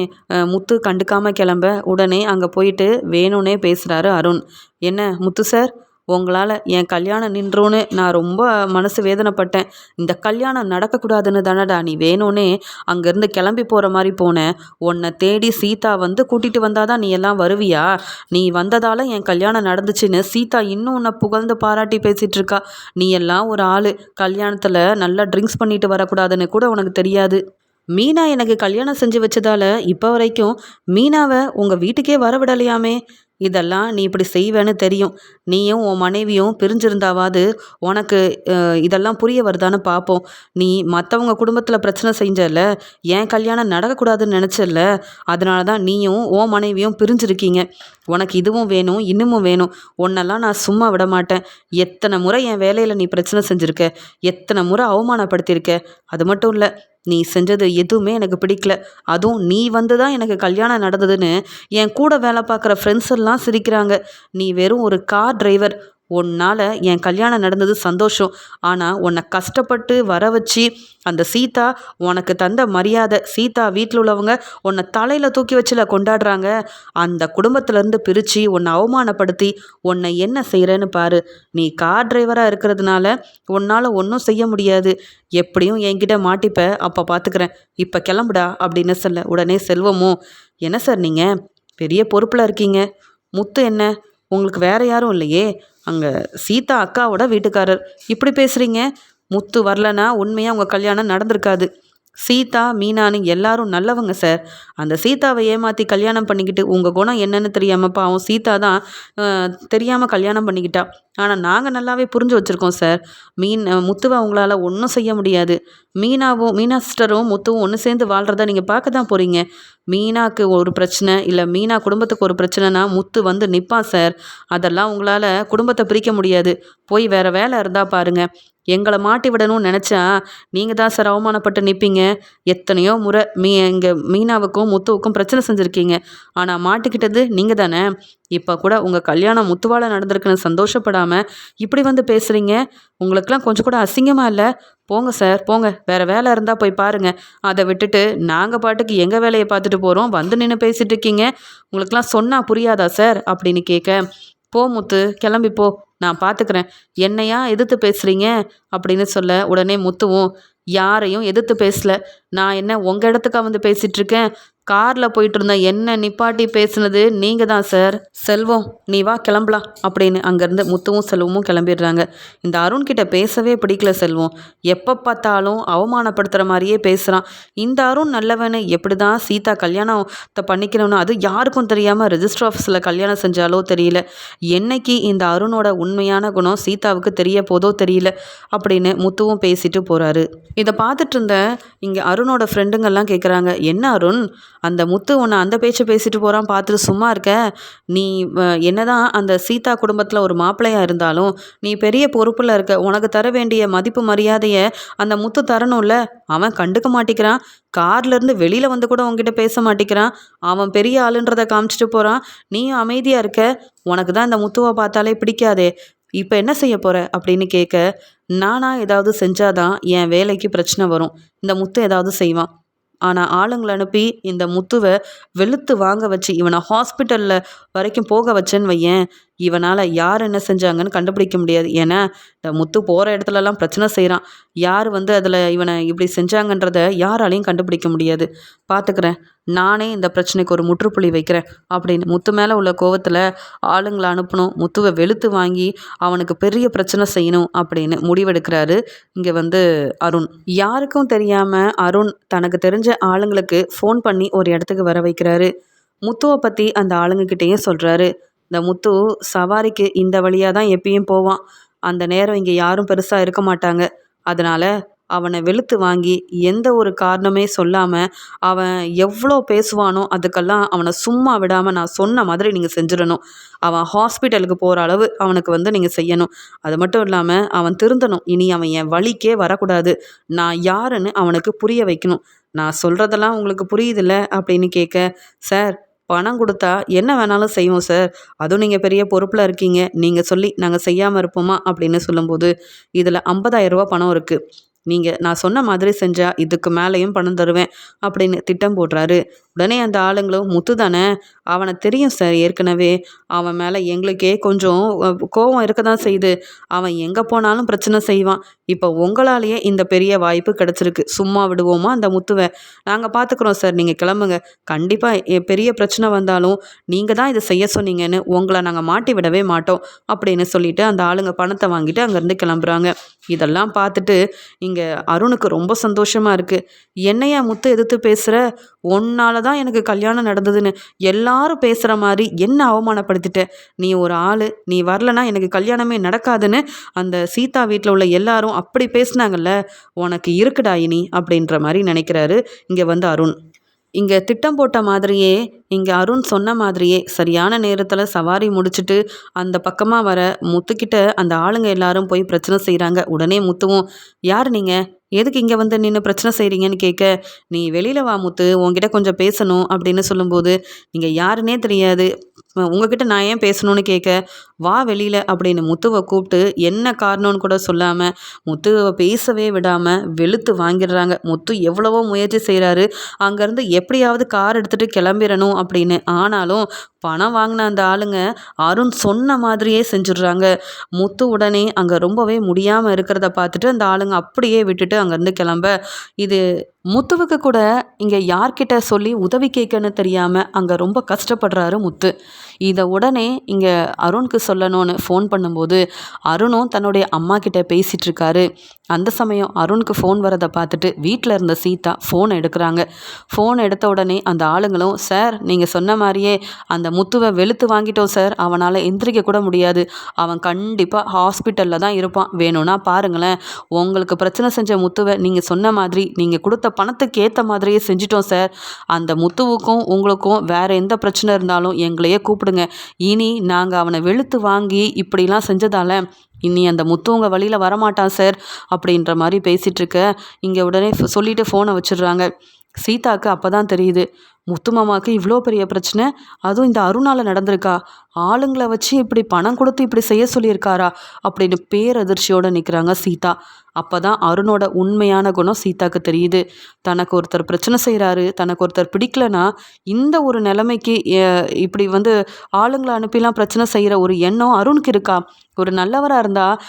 முத்து கண்டுக்காமல் கிளம்ப உடனே அங்கே போயிட்டு வேணும்னே பேசுகிறாரு அருண். என்ன முத்து சார்? உங்களால் என் கல்யாணம் நின்றோன்னு நான் ரொம்ப மனசு வேதனைப்பட்டேன். இந்த கல்யாணம் நடக்கக்கூடாதுன்னு தானடா நீ வேணும்னே அங்கேருந்து கிளம்பி போகிற மாதிரி போனேன் உன்னை தேடி சீதா வந்து கூட்டிகிட்டு வந்தால் தான் நீ எல்லாம் வருவியா? நீ வந்ததால் என் கல்யாணம் நடந்துச்சுன்னு சீதா இன்னும் உன்னை புகழ்ந்து பாராட்டி பேசிகிட்டு இருக்கா நீ எல்லாம் ஒரு ஆள். கல்யாணத்தில் நல்லா ட்ரிங்க்ஸ் பண்ணிட்டு வரக்கூடாதுன்னு கூட உனக்கு தெரியாது. மீனா எனக்கு கல்யாணம் செஞ்சு வச்சதால இப்போ வரைக்கும் மீனாவை உங்கள் வீட்டுக்கே வர விடலையாமே இதெல்லாம் நீ இப்படி செய்வேன்னு தெரியும். நீயும் உன் மனைவியும் பிரிஞ்சிருந்தாவது உனக்கு இதெல்லாம் புரிய வருதான்னு பார்ப்போம் நீ மற்றவங்க குடும்பத்தில் பிரச்சனை செஞ்சல ஏன் கல்யாணம் நடக்கக்கூடாதுன்னு நினச்சல அதனால தான் நீயும் உன் மனைவியும் பிரிஞ்சிருக்கீங்க. உனக்கு இதுவும் வேணும் இன்னமும் வேணும். உன்னெல்லாம் நான் சும்மா விட மாட்டேன். எத்தனை முறை என் வேலையில் நீ பிரச்சனை செஞ்சுருக்க? எத்தனை முறை அவமானப்படுத்தியிருக்க? அது மட்டும் இல்லை. நீ செஞ்சது எதுவுமே எனக்கு பிடிக்கல. அதுவும் நீ வந்து தான் எனக்கு கல்யாணம் நடந்ததுன்னு என் கூட வேலை பார்க்குற ஃப்ரெண்ட்ஸ் எல்லாம் சிரிக்கிறாங்க. நீ வெறும் ஒரு கார் டிரைவர் உன்னால் என் கல்யாணம் நடந்தது சந்தோஷம். ஆனால் உன்னை கஷ்டப்பட்டு வர வச்சு அந்த சீதா உனக்கு தந்த மரியாதை சீதா வீட்டில் உள்ளவங்க உன்னை தலையில் தூக்கி வச்சுல கொண்டாடுறாங்க. அந்த குடும்பத்திலேருந்து பிரித்து உன்னை அவமானப்படுத்தி உன்னை என்ன செய்கிறேன்னு பாரு. நீ கார் டிரைவராக இருக்கிறதுனால உன்னால் ஒன்றும் செய்ய முடியாது. எப்படியும் என்கிட்ட மாட்டிப்ப அப்போ பார்த்துக்கிறேன் இப்போ கிளம்புடா அப்படின்னு சொல்ல உடனே செல்வமும் என்ன சார் நீங்கள் பெரிய பொறுப்பில் இருக்கீங்க. முத்து என்ன? உங்களுக்கு வேற யாரும் இல்லையே? அங்கே சீதா அக்காவோட வீட்டுக்காரர். இப்படி பேசுகிறீங்க முத்து வரலனா உண்மையாக உங்கள் கல்யாணம் நடந்திருக்காது. சீதா மீனான்னு எல்லாரும் நல்லவங்க சார் அந்த சீதாவை ஏமாற்றி கல்யாணம் பண்ணிக்கிட்டு உங்கள் குணம் என்னன்னு தெரியாமல் பாவம் சீதா தான் தெரியாமல் கல்யாணம் பண்ணிக்கிட்டா. ஆனால் நாங்கள் நல்லாவே புரிஞ்சு வச்சுருக்கோம் சார் மீன் முத்துவை அவங்களால ஒன்றும் செய்ய முடியாது. மீனாவும் மீனா சிஸ்டரும் முத்துவும் ஒன்று சேர்ந்து வாழ்கிறத நீங்கள் பார்க்க தான் போகிறீங்க மீனாக்கு ஒரு பிரச்சனை இல்லை மீனா குடும்பத்துக்கு ஒரு பிரச்சனைனா முத்து வந்து நிற்பான் சார். அதெல்லாம் உங்களால் குடும்பத்தை பிரிக்க முடியாது. போய் வேறு வேலை இருந்தால் பாருங்கள் எங்களை மாட்டி விடணும்னு நினச்சா நீங்கள் தான் சார் அவமானப்பட்டு நிற்பீங்க எத்தனையோ முறை மீ இங்கே மீனாவுக்கும் முத்துவுக்கும் பிரச்சனை செஞ்சுருக்கீங்க. ஆனால் மாட்டிக்கிட்டது நீங்கள் தானே? இப்போ கூட உங்கள் கல்யாணம் முத்துவால நடந்திருக்குன்னு சந்தோஷப்படாமல் இப்படி வந்து பேசுகிறீங்க உங்களுக்கெல்லாம் கொஞ்சம் கூட அசிங்கமாக இல்லை? போங்க சார் போங்க. வேறு வேலை இருந்தால் போய் பாருங்கள் அதை விட்டுட்டு நாங்கள் பாட்டுக்கு எங்கள் வேலையை பார்த்துட்டு போகிறோம் வந்து நின்று பேசிகிட்டு இருக்கீங்க. உங்களுக்கெல்லாம் சொன்னால் புரியாதா சார் அப்படின்னு கேட்க போ முத்து கிளம்பி போ. நான் பார்த்துக்கிறேன் என்னையா எதிர்த்து பேசுகிறீங்க அப்படின்னு சொல்ல உடனே முத்துவும் யாரையும் எதிர்த்து பேசல. நான் என்ன உங்கள் இடத்துக்கா வந்து பேசிகிட்ருக்கேன் காரில் போயிட்டு இருந்த என்ன நிப்பாட்டி பேசுனது? நீங்கள் தான் சார். செல்வம் நீ வா கிளம்பலாம் அப்படின்னு அங்கேருந்து முத்துவும் செல்வமும் கிளம்பிடுறாங்க. இந்த அருண் கிட்ட பேசவே பிடிக்கல செல்வம். எப்போ பார்த்தாலும் அவமானப்படுத்துகிற மாதிரியே பேசுகிறான் இந்த அருண் நல்லவனு எப்படி தான் சீதா கல்யாணத்தை பண்ணிக்கணும்னு அது யாருக்கும் தெரியாமல் ரெஜிஸ்டர் ஆஃபீஸில் கல்யாணம் செஞ்சாலோ தெரியல. என்னைக்கு இந்த அருணோட உண்மையான குணம் சீதாவுக்கு தெரிய போதோ தெரியல அப்படின்னு முத்துவும் பேசிட்டு போகிறாரு இதை பார்த்துட்டு இருந்த இங்கே அருணோட ஃப்ரெண்டுங்கெல்லாம் கேட்குறாங்க என்ன அருண்? அந்த முத்து உன்னை அந்த பேச்சை பேசிட்டு போகிறான் பார்த்துட்டு சும்மா இருக்க. நீ என்னதான் அந்த சீதா குடும்பத்தில் ஒரு மாப்பிள்ளையாக இருந்தாலும் நீ பெரிய பொறுப்பில் இருக்க. உனக்கு தர வேண்டிய மதிப்பு மரியாதையை அந்த முத்து தரணும்ல. அவன் கண்டுக்க மாட்டேங்கிறான் கார்லேருந்து வெளியில் வந்து கூட உங்ககிட்ட பேச மாட்டேங்கிறான் அவன் பெரிய ஆளுன்றதை காமிச்சிட்டு போகிறான் நீயும் அமைதியாக இருக்க. உனக்கு தான் இந்த முத்துவை பார்த்தாலே பிடிக்காதே. இப்போ என்ன செய்ய போகிற அப்படின்னு கேட்க நானாக ஏதாவது செஞ்சாதான் என் வேலைக்கு பிரச்சனை வரும். இந்த முத்து ஏதாவது செய்வான். ஆனால் ஆளுங்களை அனுப்பி இந்த முத்துவை வெளுத்து வாங்க வச்சு இவனை ஹாஸ்பிட்டலில் வரைக்கும் போக வச்சேன்னு வையேன். இவனால் யார் என்ன செஞ்சாங்கன்னு கண்டுபிடிக்க முடியாது. ஏன்னா இந்த முத்து போகிற இடத்துலலாம் பிரச்சனை செய்கிறான் யார் வந்து அதில் இவனை இப்படி செஞ்சாங்கன்றத யாராலையும் கண்டுபிடிக்க முடியாது. பார்த்துக்கிறேன் நானே இந்த பிரச்சனைக்கு ஒரு முற்றுப்புள்ளி வைக்கிறேன் அப்படின்னு முத்து மேலே உள்ள கோவத்தில் ஆளுங்களை அனுப்பணும் முத்துவை வெளுத்து வாங்கி அவனுக்கு பெரிய பிரச்சனை செய்யணும் அப்படின்னு முடிவெடுக்கிறாரு இங்கே வந்து அருண். யாருக்கும் தெரியாமல் அருண் தனக்கு தெரிஞ்ச ஆளுங்களுக்கு ஃபோன் பண்ணி ஒரு இடத்துக்கு வர வைக்கிறாரு. முத்துவை பற்றி அந்த ஆளுங்கக்கிட்டேயும் சொல்கிறாரு இந்த முத்து சவாரிக்கு இந்த வழியாக தான் எப்பயும் போவான். அந்த நேரம் இங்கே யாரும் பெருசாக இருக்க மாட்டாங்க. அதனால் அவனை வெளுத்து வாங்கி எந்த ஒரு காரணமே சொல்லாமல் அவன் எவ்வளோ பேசுவானோ அதுக்கெல்லாம் அவனை சும்மா விடாமல் நான் சொன்ன மாதிரி நீங்கள் செஞ்சிடணும். அவன் ஹாஸ்பிட்டலுக்கு போகிற அளவு அவனுக்கு வந்து நீங்கள் செய்யணும். அது மட்டும் இல்லாமல் அவன் திருந்தணும். இனி அவன் என் வழிக்கே வரக்கூடாது. நான் யாருன்னு அவனுக்கு புரிய வைக்கணும். நான் சொல்கிறதெல்லாம் உங்களுக்கு புரியுதில்ல? அப்படின்னு கேட்க சார் பணம் கொடுத்தா என்ன வேணாலும் செய்வோம் சார். அதுவும் நீங்கள் பெரிய பொறுப்பில் இருக்கீங்க. நீங்கள் சொல்லி நாங்கள் செய்யாமல் இருப்போமா? அப்படின்னு சொல்லும்போது இதில் ஐம்பதாயிரரூபா பணம் இருக்குது நீங்கள் நான் சொன்ன மாதிரி செஞ்சால் இதுக்கு மேலேயும் பணம் தருவேன் அப்படின்னு திட்டம் போடுறாரு. உடனே அந்த ஆளுங்களும் முத்து தானே? அவனை தெரியும் சார் ஏற்கனவே. அவன் மேலே எங்களுக்கே கொஞ்சம் கோபம் இருக்க தான் செய்யுது. அவன் எங்கே போனாலும் பிரச்சனை செய்வான். இப்போ உங்களாலேயே இந்த பெரிய வாய்ப்பு கிடச்சிருக்கு. சும்மா விடுவோமா அந்த முத்துவை? நாங்கள் பார்த்துக்குறோம் சார் நீங்கள் கிளம்புங்க. கண்டிப்பாக பெரிய பிரச்சனை வந்தாலும் நீங்கள் தான் இதை செய்ய சொன்னீங்கன்னு உங்களை நாங்கள் மாட்டி விடவே மாட்டோம் அப்படின்னு சொல்லிட்டு அந்த ஆளுங்க பணத்தை வாங்கிட்டு அங்கேருந்து கிளம்புறாங்க. இதெல்லாம் பார்த்துட்டு இங்கே அருணுக்கு ரொம்ப சந்தோஷமாக இருக்குது என்னையா முத்து எதிர்த்து பேசுகிற ஒன்னால தான் தான் எனக்கு கல்யாணம் நடந்ததுன்னு எல்லாரும் பேசுகிற மாதிரி என்ன அவமானப்படுத்திட்ட? நீ ஒரு ஆள் நீ வரலனா எனக்கு கல்யாணமே நடக்காதுன்னு அந்த சீதா வீட்டில் உள்ள எல்லாரும் அப்படி பேசினாங்கல்ல? உனக்கு இருக்குடா இனி அப்படின்ற மாதிரி நினைக்கிறாரு இங்கே வந்து அருண். இங்கே திட்டம் போட்ட மாதிரியே இங்கே அருண் சொன்ன மாதிரியே சரியான நேரத்தில் சவாரி முடிச்சுட்டு அந்த பக்கமாக வர முத்துக்கிட்ட அந்த ஆளுங்க எல்லாரும் போய் பிரச்சனை செய்கிறாங்க உடனே முத்துவும் யார் நீங்கள் எதுக்கு இங்கே வந்து நின்று பிரச்சனை செய்கிறீங்கன்னு கேட்க நீ வெளியில் வா முத்து உங்ககிட்ட கொஞ்சம் பேசணும் அப்படின்னு சொல்லும்போது நீங்கள் யாருன்னே தெரியாது. உங்ககிட்ட நான் ஏன் பேசணும்னு கேட்க? வா வெளியில் அப்படின்னு முத்துவை கூப்பிட்டு என்ன காரணம்னு கூட சொல்லாமல் முத்துவை பேசவே விடாமல் வெளுத்து வாங்கிடுறாங்க. முத்து எவ்வளவோ முயற்சி செய்கிறாரு அங்கேருந்து எப்படியாவது கார் எடுத்துகிட்டு கிளம்பிடணும் அப்படின்னு. ஆனாலும் பணம் வாங்கின அந்த ஆளுங்க அருண் சொன்ன மாதிரியே செஞ்சிடுறாங்க. முத்து உடனே அங்கே ரொம்பவே முடியாமல் இருக்கிறத பார்த்துட்டு அந்த ஆளுங்க அப்படியே விட்டுட்டு அங்கேருந்து கிளம்ப. இது முத்துவுக்கு கூட இங்கே யார்கிட்ட சொல்லி உதவி கேட்கன்னு தெரியாமல் அங்கே ரொம்ப கஷ்டப்படுறாரு முத்து. இதை உடனே இங்கே அருணுக்கு சொல்லணும்னு ஃபோன் பண்ணும்போது அருணும் தன்னுடைய அம்மா கிட்ட பேசிகிட்டு இருக்காரு. அந்த சமயம் அருணுக்கு ஃபோன் வரதை பார்த்துட்டு வீட்டில் இருந்த சீதா ஃபோன் எடுக்கிறாங்க. ஃபோன் எடுத்த உடனே அந்த ஆளுங்களும் சார் நீங்கள் சொன்ன மாதிரியே அந்த முத்துவை வெளுத்து வாங்கிட்டோம் சார். அவனால் எந்திரிக்க கூட முடியாது. அவன் கண்டிப்பாக ஹாஸ்பிட்டலில் தான் இருப்பான். வேணும்னா பாருங்களேன். உங்களுக்கு பிரச்சனை செஞ்ச முத்துவை நீங்கள் சொன்ன மாதிரி நீங்கள் கொடுத்த பணத்துக்கு ஏற்ற மாதிரியே செஞ்சிட்டோம் சார். அந்த முத்துவுக்கும் உங்களுக்கும் வேறு எந்த பிரச்சனை இருந்தாலும் எங்களையே கொடுங்க. இனி நாங்கள் அவனை வெளுத்து வாங்கி இப்படிலாம் செஞ்சதால இனி அந்த முத்து உங்கள் வழியில் வரமாட்டான் சார் அப்படின்ற மாதிரி பேசிகிட்டு இருக்க இங்கே உடனே சொல்லிவிட்டு ஃபோனை வச்சிடுறாங்க. சீதாக்கு அப்போ தான் தெரியுது. முத்து மாமாவுக்கு இவ்வளோ பெரிய பிரச்சனை. அதுவும் இந்த அருணால் நடந்திருக்கா? ஆளுங்களை வச்சு இப்படி பணம் கொடுத்து இப்படி செய்ய சொல்லியிருக்காரா? அப்படின்னு பேரதிர்ச்சியோடு நிற்கிறாங்க சீதா. அப்போ தான் அருணோட உண்மையான குணம் சீதாக்கு தெரியுது. தனக்கு ஒருத்தர் பிரச்சனை செய்கிறாரு தனக்கு ஒருத்தர் பிடிக்கலனா இந்த ஒரு நிலைமைக்கு இப்படி வந்து ஆளுங்களை அனுப்பிலாம் பிரச்சனை செய்கிற ஒரு எண்ணம் அருணுக்கு இருக்கா? ஒரு நல்லவராக இருந்தால்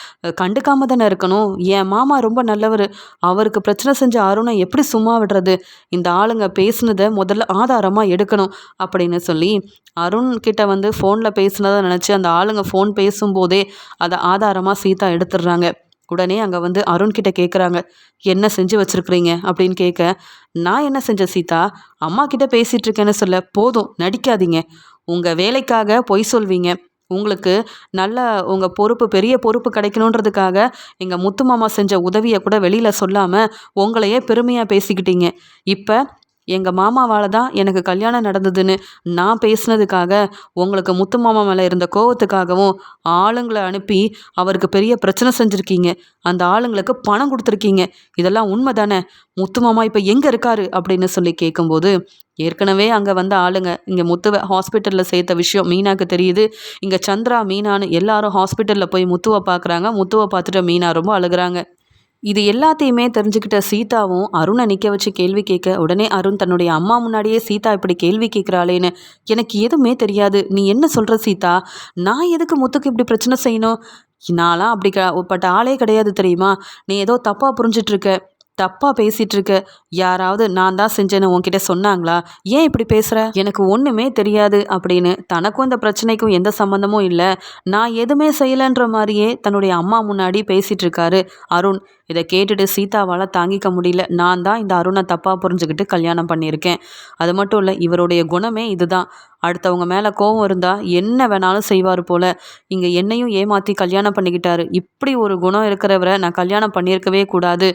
கண்டுக்காம தானே இருக்கணும். என் மாமா ரொம்ப நல்லவர். அவருக்கு பிரச்சனை செஞ்ச அருணை எப்படி சும்மா விடுறது? இந்த ஆளுங்க பேசினதை முதல்ல ஆதாரமாக எடுக்கணும் அப்படின்னு சொல்லி அருண் கிட்ட வந்து ஃபோனில் பேசினதை நினச்சி அந்த ஆளுங்க ஃபோன் பேசும்போதே அதை ஆதாரமாக சீதா எடுத்துடுறாங்க. உடனே அங்கே வந்து அருண் கிட்ட கேட்குறாங்க என்ன செஞ்சு வச்சுருக்குறீங்க? அப்படின்னு கேட்க நான் என்ன செஞ்சேன் சீதா? அம்மா கிட்ட பேசிகிட்டு இருக்கேன்னு சொல்ல போதும் நடிக்காதீங்க. உங்கள் வேலைக்காக பொய் சொல்வீங்க. உங்களுக்கு நல்ல உங்கள் பொறுப்பு பெரிய பொறுப்பு கிடைக்கணுன்றதுக்காக எங்கள் முத்து மாமா செஞ்ச உதவியை கூட வெளியில் சொல்லாமல் உங்களையே பெருமையாக பேசிக்கிட்டீங்க. இப்போ எங்கள் மாமாவால் தான் எனக்கு கல்யாணம் நடந்ததுன்னு நான் பேசினதுக்காக உங்களுக்கு முத்து மாமா மேலே இருந்த கோவத்துக்காகவும் ஆளுங்களை அனுப்பி அவருக்கு பெரிய பிரச்சனை செஞ்சுருக்கீங்க. அந்த ஆளுங்களுக்கு பணம் கொடுத்துருக்கீங்க. இதெல்லாம் உண்மை தானே முத்து மாமா இப்போ எங்கே இருக்காரு? அப்படின்னு சொல்லி கேட்கும்போது ஏற்கனவே அங்கே வந்த ஆளுங்க இங்கே முத்துவை ஹாஸ்பிட்டலில் சேர்த்த விஷயம் மீனாக்கு தெரியுது. இங்கே சந்திரா மீனான்னு எல்லாரும் ஹாஸ்பிட்டலில் போய் முத்துவை பார்க்குறாங்க முத்துவை பார்த்துட்டு மீனா ரொம்ப அழுகிறாங்க. இது எல்லாத்தையுமே தெரிஞ்சுக்கிட்ட சீதாவும் அருணை நிற்க வச்சு கேள்வி கேட்க உடனே அருண் தன்னுடைய அம்மா முன்னாடியே சீதா இப்படி கேள்வி கேட்குறாளேன்னு எனக்கு எதுவுமே தெரியாது. நீ என்ன சொல்கிற சீதா? நான் எதுக்கு முத்துக்கு இப்படி பிரச்சனை செய்யணும்? நான்லாம் அப்படி க பட்ட ஆளே கிடையாது தெரியுமா? நீ ஏதோ தப்பாக புரிஞ்சிட்ருக்க தப்பாக பேசிகிட்டு இருக்க யாராவது நான் தான் செஞ்சேன்னு உன்கிட்ட சொன்னாங்களா? ஏன் இப்படி பேசுகிற எனக்கு ஒன்றுமே தெரியாது அப்படின்னு. தனக்கும் இந்த பிரச்சனைக்கும் எந்த சம்மந்தமும் இல்லை. நான் எதுவுமே செய்யலைன்ற மாதிரியே தன்னுடைய அம்மா முன்னாடி பேசிகிட்டு இருக்காரு அருண். இதை கேட்டுட்டு சீதாவால் தாங்கிக்க முடியல. நான் தான் இந்த அருணை தப்பாக புரிஞ்சுக்கிட்டு கல்யாணம் பண்ணியிருக்கேன். அது மட்டும் இல்லை இவருடைய குணமே இதுதான். அடுத்தவங்க மேலே கோபம் இருந்தால் என்ன வேணாலும் செய்வார் போல். இங்கே என்னையும் ஏமாற்றி கல்யாணம் பண்ணிக்கிட்டாரு. இப்படி ஒரு குணம் இருக்கிறவரை நான் கல்யாணம் பண்ணியிருக்கவே கூடாது.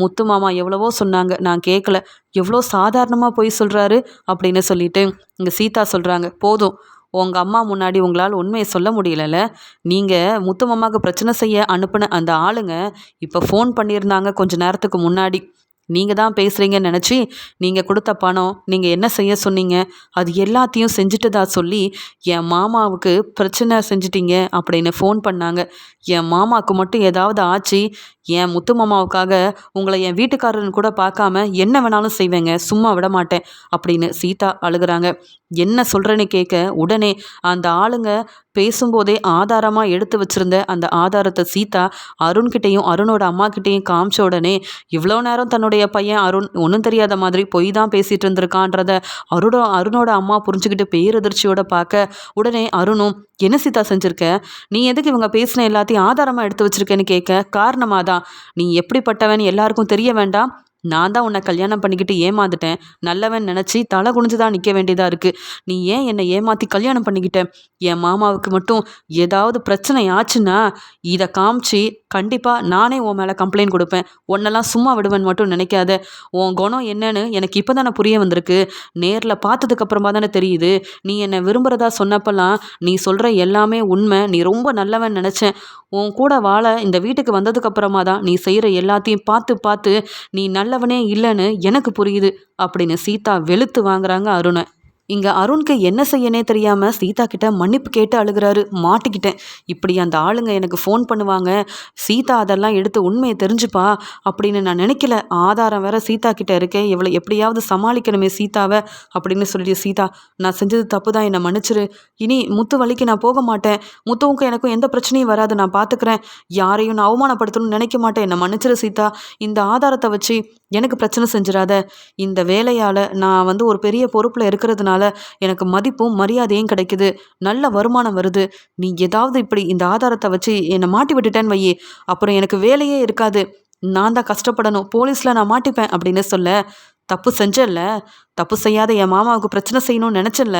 முத்து மாமா எவ்வளவோ சொன்னாங்க. நான் கேட்கல எவ்வளோ சாதாரணமாக போய் சொல்கிறாரு அப்படின்னு சொல்லிட்டு இங்கே சீதா சொல்கிறாங்க போதும். உங்கள் அம்மா முன்னாடி உங்களால் உண்மையை சொல்ல முடியலல்ல. நீங்கள் முத்து மாமாவுக்கு பிரச்சனை செய்ய அனுப்பின அந்த ஆளுங்க இப்போ ஃபோன் பண்ணியிருந்தாங்க கொஞ்சம் நேரத்துக்கு முன்னாடி. நீங்கள் தான் பேசுகிறீங்கன்னு நினச்சி நீங்கள் கொடுத்த பணம் நீங்கள் என்ன செய்ய சொன்னீங்க? அது எல்லாத்தையும் செஞ்சுட்டதா சொல்லி என் மாமாவுக்கு பிரச்சனை செஞ்சிட்டீங்க அப்படின்னு ஃபோன் பண்ணாங்க. என் மாமாவுக்கு மட்டும் ஏதாவது ஆச்சு? என் முத்து மாமாவுக்காக உங்களை என் வீட்டுக்காரன் கூட பார்க்காம என்ன வேணாலும் செய்வேங்க சும்மா விட மாட்டேன் அப்படின்னு சீதா அழுகிறாங்க. என்ன சொல்கிறேன்னு கேட்க உடனே அந்த ஆளுங்க பேசும்போதே ஆதாரமாக எடுத்து வச்சுருந்த அந்த ஆதாரத்தை சீதா அருண்கிட்டையும் அருணோட அம்மாக்கிட்டேயும் காமிச்ச உடனே இவ்வளோ நேரம் தன்னுடைய பையன் அருண் ஒன்றும் தெரியாத மாதிரி பொய் தான் பேசிகிட்டு இருந்திருக்கான்றத அருணோ அருணோட அம்மா புரிஞ்சுக்கிட்டு பேரதிர்ச்சியோட பார்க்க உடனே அருணும் என்ன சீதா செஞ்சுருக்க? நீ எதுக்கு இவங்க பேசின எல்லாத்தையும் ஆதாரமாக எடுத்து வச்சுருக்கேன்னு கேட்க காரணமாக தான் நீ எப்படிப்பட்டவன் எல்லாருக்கும் தெரிய வேண்டாம். நான் தான் உன்னை கல்யாணம் பண்ணிக்கிட்டு ஏமாந்துட்டேன். நல்லவன் நினச்சி தலை குனிஞ்சு தான் நிற்க வேண்டியதாக இருக்குது நீ ஏன் என்னை ஏமாற்றி கல்யாணம் பண்ணிக்கிட்ட? என் மாமாவுக்கு மட்டும் ஏதாவது பிரச்சனை ஆச்சுன்னா இதை காமிச்சு கண்டிப்பாக நானே உன் மேலே கம்ப்ளைண்ட் கொடுப்பேன். உன்னெல்லாம் சும்மா விடுவேன் மட்டும் நினைக்காத. உன் குணம் என்னன்னு எனக்கு இப்போ தானே புரிய வந்திருக்கு. நேரில் பார்த்ததுக்கப்புறமா தானே தெரியுது. நீ என்னை விரும்புகிறதா சொன்னப்பெல்லாம் நீ சொல்கிற எல்லாமே உண்மை. நீ ரொம்ப நல்லவன் நினச்சேன். உன் கூட வாழ இந்த வீட்டுக்கு வந்ததுக்கப்புறமா தான் நீ செய்கிற எல்லாத்தையும் பார்த்து பார்த்து நீ நல்லவனே இல்லைன்னு எனக்கு புரியுது அப்படின்னு சீதா வெளுத்து வாங்குறாங்க அருணை. இங்கே அருண்க்கு என்ன செய்யனே தெரியாமல் சீதா கிட்ட மன்னிப்பு கேட்டு அழுகிறாரு. மாட்டிக்கிட்டேன். இப்படி அந்த ஆளுங்க எனக்கு ஃபோன் பண்ணுவாங்க. சீதா அதெல்லாம் எடுத்து உண்மையை தெரிஞ்சுப்பா அப்படின்னு நான் நினைக்கல. ஆதாரம் வேற சீதா கிட்ட இருக்கேன் இவளை எப்படியாவது சமாளிக்கணுமே சீதாவை அப்படின்னு சொல்லிட்டு சீதா நான் செஞ்சது தப்பு தான் என்னை மன்னிச்சிரு. இனி முத்து வழிக்கு நான் போக மாட்டேன். முத்துவுக்கும் எனக்கும் எந்த பிரச்சனையும் வராது. நான் பார்த்துக்கிறேன் யாரையும் நான் அவமானப்படுத்தணும்னு நினைக்க மாட்டேன். என்னை மன்னிச்சிரு சீதா. இந்த ஆதாரத்தை வச்சு எனக்கு பிரச்சனை செஞ்சிடாத. இந்த வேலையால் நான் வந்து ஒரு பெரிய பொறுப்பில் இருக்கிறதுனால எனக்கு மதிப்பும் மரியாதையும் கிடைக்குது. நல்ல வருமானம் வருது. நீ ஏதாவது இப்படி இந்த ஆதாரத்தை வச்சு என்னை மாட்டி விட்டுட்டேன்னு வையே. அப்புறம் எனக்கு வேலையே இருக்காது. நான் தான் கஷ்டப்படணும். போலீஸில் நான் மாட்டிப்பேன் அப்படின்னு சொல்ல. தப்பு செஞ்சல தப்பு செய்யாத என் மாமாவுக்கு பிரச்சனை செய்யணும்னு நினச்சல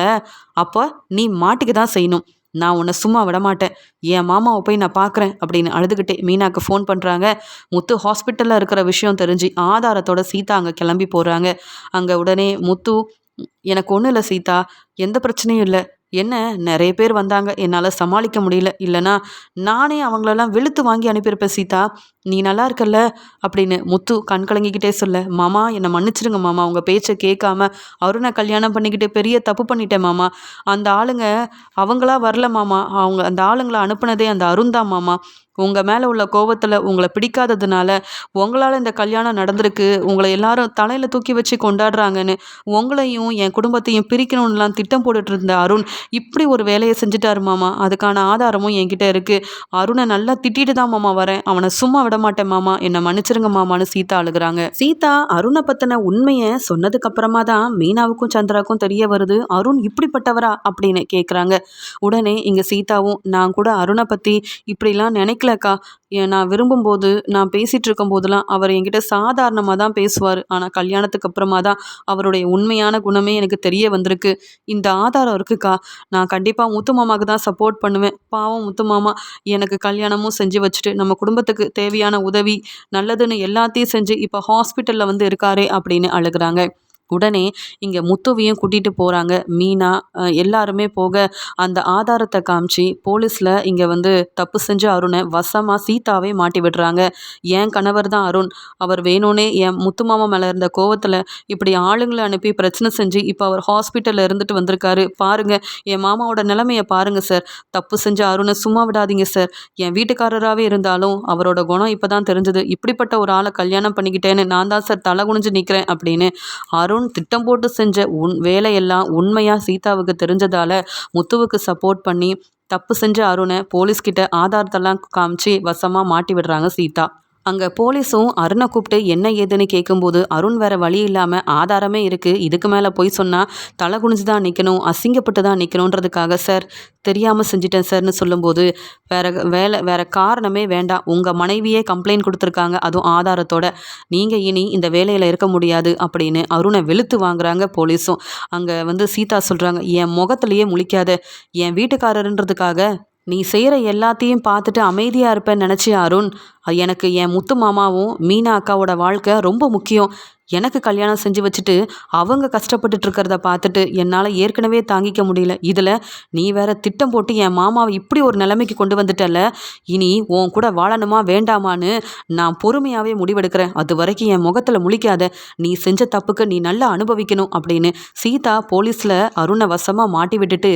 அப்போ நீ மாட்டிக்க தான் செய்யணும். நான் உன்னை சும்மா விட மாட்டேன் என் மாமாவை போய் நான் பார்க்குறேன் அப்படின்னு அழுதுகிட்டே மீனாக்கு ஃபோன் பண்ணுறாங்க முத்து ஹாஸ்பிட்டலில் இருக்கிற விஷயம் தெரிஞ்சு ஆதாரத்தோட சீதா அங்கே கிளம்பி போகிறாங்க அங்கே உடனே முத்து எனக்கு ஒன்றும் இல்லை சீதா. எந்த பிரச்சனையும் இல்லை. என்ன? நிறைய பேர் வந்தாங்க. என்னால் சமாளிக்க முடியல. இல்லைனா நானே அவங்களெல்லாம் வெளுத்து வாங்கி அனுப்பியிருப்பேன் சீதா. நீ நல்லா இருக்கல்ல? அப்படின்னு முத்து கண் கலங்கிக்கிட்டே சொல்ல மாமா என்னை மன்னிச்சிருங்க மாமா. உங்கள் பேச்சை கேட்காம அருணை கல்யாணம் பண்ணிக்கிட்டு பெரிய தப்பு பண்ணிட்டேன் மாமா. அந்த ஆளுங்க அவங்களா வரல மாமா. அவங்க அந்த ஆளுங்களை அனுப்புனதே அந்த அருண் தான் மாமா. உங்கள் மேலே உள்ள கோபத்தில் உங்களை பிடிக்காததுனால உங்களால் இந்த கல்யாணம் நடந்திருக்கு உங்களை எல்லாரும் தலையில் தூக்கி வச்சு கொண்டாடுறாங்கன்னு உங்களையும் என் குடும்பத்தையும் பிரிக்கணும்லாம் திட்டம் போட்டுட்டு இருந்த அருண் இப்படி ஒரு வேலையை செஞ்சுட்டாரு மாமா. அதுக்கான ஆதாரமும் என்கிட்ட இருக்குது அருணை நல்லா திட்டிட்டு தான் மாமா வரேன். அவனை சும்மா விட மாட்டேன் மாமா. என்னை மன்னிச்சிருங்க மாமான்னு சீதா அழுகிறாங்க. சீதா அருணை பற்றின உண்மையை சொன்னதுக்கு அப்புறமா தான் மீனாவுக்கும் சந்திராவுக்கும் தெரிய வருது அருண் இப்படிப்பட்டவரா? அப்படின்னு கேட்குறாங்க உடனே இங்கே சீதாவும் நான் கூட அருணை பற்றி இப்படிலாம் நினைக்க நினைக்கலக்கா நான் விரும்பும்போது நான் பேசிகிட்டு இருக்கும்போதெல்லாம் அவர் என்கிட்ட சாதாரணமாக தான் பேசுவார். ஆனால் கல்யாணத்துக்கு அப்புறமா தான் அவருடைய உண்மையான குணமே எனக்கு தெரிய வந்திருக்கு. இந்த ஆதாரம் இருக்குக்கா. நான் கண்டிப்பாக முத்து மாமாவுக்கு தான் சப்போர்ட் பண்ணுவேன். பாவம் முத்து மாமா எனக்கு கல்யாணமும் செஞ்சு வச்சுட்டு நம்ம குடும்பத்துக்கு தேவையான உதவி நல்லதுன்னு எல்லாத்தையும் செஞ்சு இப்போ ஹாஸ்பிட்டலில் வந்து இருக்காரே அப்படின்னு அழுகிறாங்க. உடனே இங்கே முத்துவையும் கூட்டிகிட்டு போகிறாங்க மீனா எல்லாருமே போக அந்த ஆதாரத்தை காமிச்சு போலீஸில் இங்கே வந்து தப்பு செஞ்ச அருணை வசமாக சீதாவே மாட்டி விடுறாங்க. என் கணவர் தான் அருண். அவர் வேணும்னே என் முத்து மாமா மேலே இருந்த கோவத்தில் இப்படி ஆளுங்களை அனுப்பி பிரச்சனை செஞ்சு இப்போ அவர் ஹாஸ்பிட்டலில் இருந்துட்டு வந்திருக்காரு. பாருங்கள் என் மாமாவோட நிலைமையை பாருங்கள் சார். தப்பு செஞ்ச அருணை சும்மா விடாதீங்க சார். என் வீட்டுக்காரராகவே இருந்தாலும் அவரோட குணம் இப்போ தான் தெரிஞ்சது. இப்படிப்பட்ட ஒரு ஆளை கல்யாணம் பண்ணிக்கிட்டேன்னு நான் தான் சார் தலை குனிஞ்சு நிற்கிறேன் அப்படின்னு அருண் முன் திட்டம் போட்டு செஞ்ச உன் வேலையெல்லாம் உண்மையாக சீதாவுக்கு தெரிஞ்சதால் முத்துவுக்கு சப்போர்ட் பண்ணி தப்பு செஞ்ச அருணை போலீஸ்கிட்ட ஆதாரத்தெல்லாம் காமிச்சு வசமாக மாட்டி விடுறாங்க சீதா. அங்கே போலீஸும் அருணை கூப்பிட்டு என்ன ஏதுன்னு கேட்கும்போது அருண் வேற வழி இல்லாமல் ஆதாரமே இருக்குது இதுக்கு மேலே போய் சொன்னால் தலை குனிஞ்சு தான் நிற்கணும் அசிங்கப்பட்டு தான் நிற்கணுன்றதுக்காக சார் தெரியாமல் செஞ்சிட்டேன் சார்னு சொல்லும்போது வேற வேலை வேற காரணமே வேண்டாம். உங்கள் மனைவியே கம்ப்ளைண்ட் கொடுத்துருக்காங்க அதுவும் ஆதாரத்தோட. நீங்கள் இனி இந்த வேலையில் இருக்க முடியாது அப்படின்னு அருணை வெளுத்து வாங்குறாங்க போலீஸும். அங்கே வந்து சீதா சொல்கிறாங்க என் முகத்துலேயே முழிக்காத. என் வீட்டுக்காரருன்றதுக்காக நீ செய்கிற எல்லாத்தையும் பார்த்துட்டு அமைதியாக இருப்பேன்னு நினச்சி அருண். எனக்கு என் முத்து மாமாவும் மீனா அக்காவோட வாழ்க்கை ரொம்ப முக்கியம். எனக்கு கல்யாணம் செஞ்சு வச்சுட்டு அவங்க கஷ்டப்பட்டுட்டு இருக்கிறத பார்த்துட்டு என்னால் ஏற்கனவே தாங்கிக்க முடியல. இதில் நீ வேற திட்டம் போட்டு என் மாமாவை இப்படி ஒரு நிலைமைக்கு கொண்டு வந்துட்டல. இனி உன் கூட வாழணுமா வேண்டாமான்னு நான் பொறுமையாகவே முடிவெடுக்கிறேன். அது வரைக்கும் என் முகத்தில் முழிக்காத. நீ செஞ்ச தப்புக்கு நீ நல்லா அனுபவிக்கணும் அப்படின்னு சீதா போலீஸில் அருணை வசமாக மாட்டி விட்டுட்டு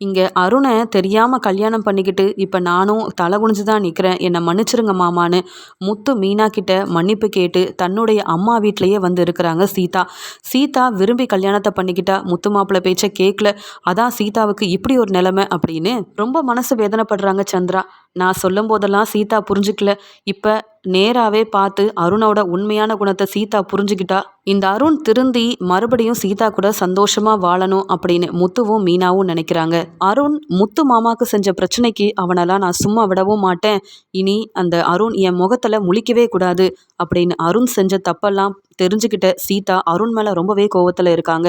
இங்கே அருணை தெரியாமல் கல்யாணம் பண்ணிக்கிட்டு இப்போ நானும் தலை குனிஞ்சு தான் நிற்கிறேன் என்னை மன்னிச்சிருங்க மாமான்னு முத்து மீனா கிட்ட மன்னிப்பு கேட்டு தன்னுடைய அம்மா வீட்லேயே வந்து இருக்கிறாங்க சீதா. சீதா விரும்பி கல்யாணத்தை பண்ணிக்கிட்டா முத்து மாப்பிள்ளை பேச்சை கேட்கல அதான் சீதாவுக்கு இப்படி ஒரு நிலைமை அப்படின்னு ரொம்ப மனசு வேதனைப்படுறாங்க சந்திரா. நான் சொல்லும் போதெல்லாம் சீதா புரிஞ்சுக்கல. இப்போ நேராகவே பார்த்து அருணோட உண்மையான குணத்தை சீதா புரிஞ்சுக்கிட்டா. இந்த அருண் திருந்தி மறுபடியும் சீதா கூட சந்தோஷமா வாழணும் அப்படின்னு முத்துவும் மீனாவும் நினைக்கிறாங்க. அருண் முத்து மாமாக்கு செஞ்ச பிரச்சனைக்கு அவனெல்லாம் நான் சும்மா விடவும் மாட்டேன். இனி அந்த அருண் என் முகத்துல முழிக்கவே கூடாது அப்படின்னு அருண் செஞ்ச தப்பெல்லாம் தெரிஞ்சுக்கிட்ட சீதா அருண் மேல ரொம்பவே கோவத்துல இருக்காங்க.